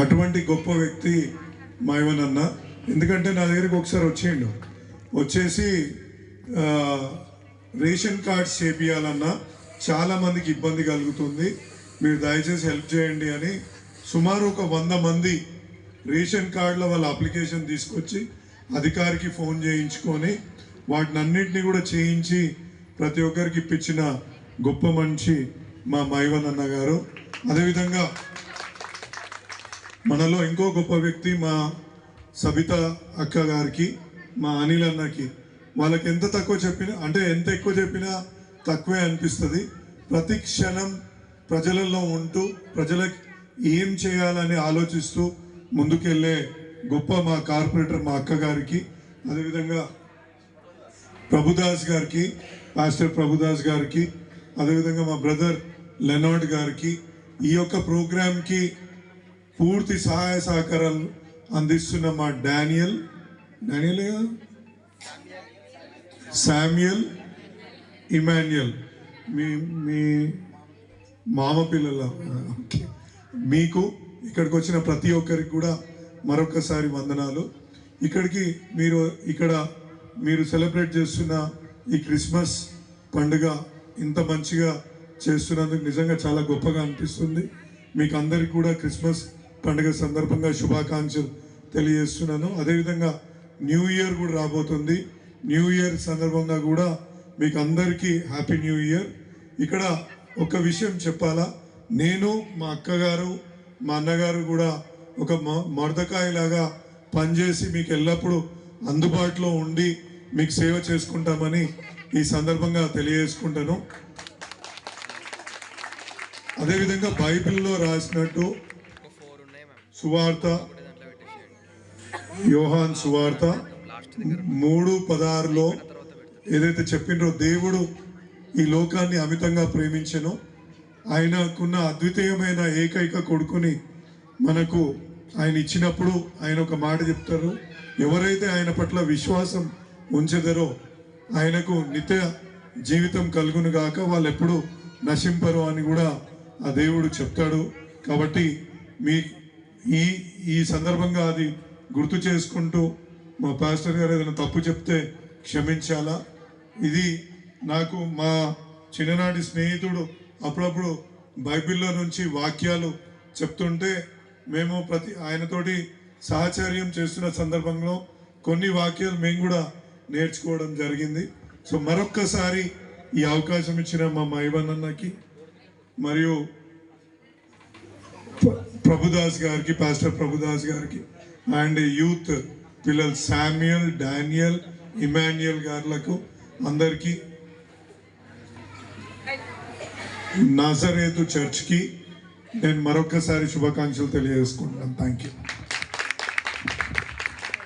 అటువంటి గొప్ప వ్యక్తి మైవన్ అన్న ఎందుకంటే నా దగ్గరికి ఒకసారి వచ్చేయండు. వచ్చేసి రేషన్ కార్డ్స్ చేపియాలన్నా చాలా మందికి ఇబ్బంది కలుగుతుంది. మీరు దయచేసి హెల్ప్ చేయండి అని సుమారు ఒక వంద మంది రేషన్ కార్డుల వాళ్ళ అప్లికేషన్ తీసుకొచ్చి అధికారికి ఫోన్ చేయించుకొని వాటిని అన్నింటినీ కూడా చేయించి ప్రతి ఒక్కరికి ఇప్పించిన గొప్ప మనిషి మా మైవన్ అన్న గారు. అదేవిధంగా మనలో ఇంకో గొప్ప వ్యక్తి మా సబిత అక్క గారికి మా అనిల్ అన్నకి. వాళ్ళకి ఎంత తక్కువ చెప్పినా అంటే ఎంత ఎక్కువ చెప్పినా తక్కువే అనిపిస్తుంది. ప్రతి క్షణం ప్రజలలో ఉంటూ ప్రజలకు ఏం చేయాలని ఆలోచిస్తూ ముందుకెళ్ళే గొప్ప మా కార్పొరేటర్ మా అక్క గారికి అదేవిధంగా ప్రభుదాస్ గారికి పాస్టర్ ప్రభుదాస్ గారికి అదేవిధంగా మా బ్రదర్ లెనార్డ్ గారికి ఈ యొక్క ప్రోగ్రాంకి పూర్తి సహాయ సహకారాలు అందిస్తున్న మా డానియల్. Daniel Samuel Emmanuel. మీ మీ మామ పిల్లల మీకు ఇక్కడికి వచ్చిన ప్రతి ఒక్కరికి కూడా మరొకసారి వందనాలు. ఇక్కడికి మీరు ఇక్కడ మీరు సెలబ్రేట్ చేస్తున్న ఈ క్రిస్మస్ పండుగ ఇంత మంచిగా చేస్తున్నందుకు నిజంగా చాలా గొప్పగా అనిపిస్తుంది. మీకు అందరికి కూడా క్రిస్మస్ పండుగ సందర్భంగా శుభాకాంక్షలు తెలియజేస్తున్నాను. అదేవిధంగా న్యూ ఇయర్ కూడా రాబోతుంది. న్యూ ఇయర్ సందర్భంగా కూడా మీకు అందరికీ హ్యాపీ న్యూ ఇయర్. ఇక్కడ ఒక విషయం చెప్పాలా? నేను మా అక్కగారు మా అన్నగారు కూడా ఒక మరదకాయలాగా పనిచేసి మీకు ఎల్లప్పుడూ అందుబాటులో ఉండి మీకు సేవ చేసుకుంటామని ఈ సందర్భంగా తెలియజేసుకుంటాను. అదేవిధంగా బైబిల్లో రాసినట్టు సువార్త యోహాన్ సువార్త మూడు పదహారులో ఏదైతే చెప్పిండ్రో దేవుడు ఈ లోకాన్ని అమితంగా ప్రేమించెను. ఆయనకున్న అద్వితీయమైన ఏకైక కొడుకుని మనకు ఆయన ఇచ్చినప్పుడు ఆయన ఒక మాట చెప్తారు. ఎవరైతే ఆయన పట్ల విశ్వాసం ఉంచెదరో ఆయనకు నిత్య జీవితం కలుగును గాక వాళ్ళు ఎప్పుడు నశింపరు అని కూడా ఆ దేవుడు చెప్తాడు. కాబట్టి మీ ఈ ఈ సందర్భంగా అది గుర్తు చేసుకుంటూ మా పాస్టర్ గారు ఏదైనా తప్పు చెప్తే క్షమించాలా? ఇది నాకు మా చిన్ననాటి స్నేహితుడు అప్పుడప్పుడు బైబిల్లో నుంచి వాక్యాలు చెప్తుంటే మేము ప్రతి ఆయనతోటి సహచర్యం చేస్తున్న సందర్భంలో కొన్ని వాక్యాలు మేము కూడా నేర్చుకోవడం జరిగింది. సో మరొక్కసారి ఈ అవకాశం ఇచ్చిన మా మైవన్ అన్నకి మరియు ప్రభుదాస్ గారికి పాస్టర్ ప్రభుదాస్ గారికి అండ్ యూత్ పిల్లలు శామ్యుయల్ డానియల్ ఇమాన్యుయల్ గారులకు అందరికీ నజరేతు చర్చ్కి నేను మరొకసారి శుభాకాంక్షలు తెలియజేసుకుంటున్నాను. Thank you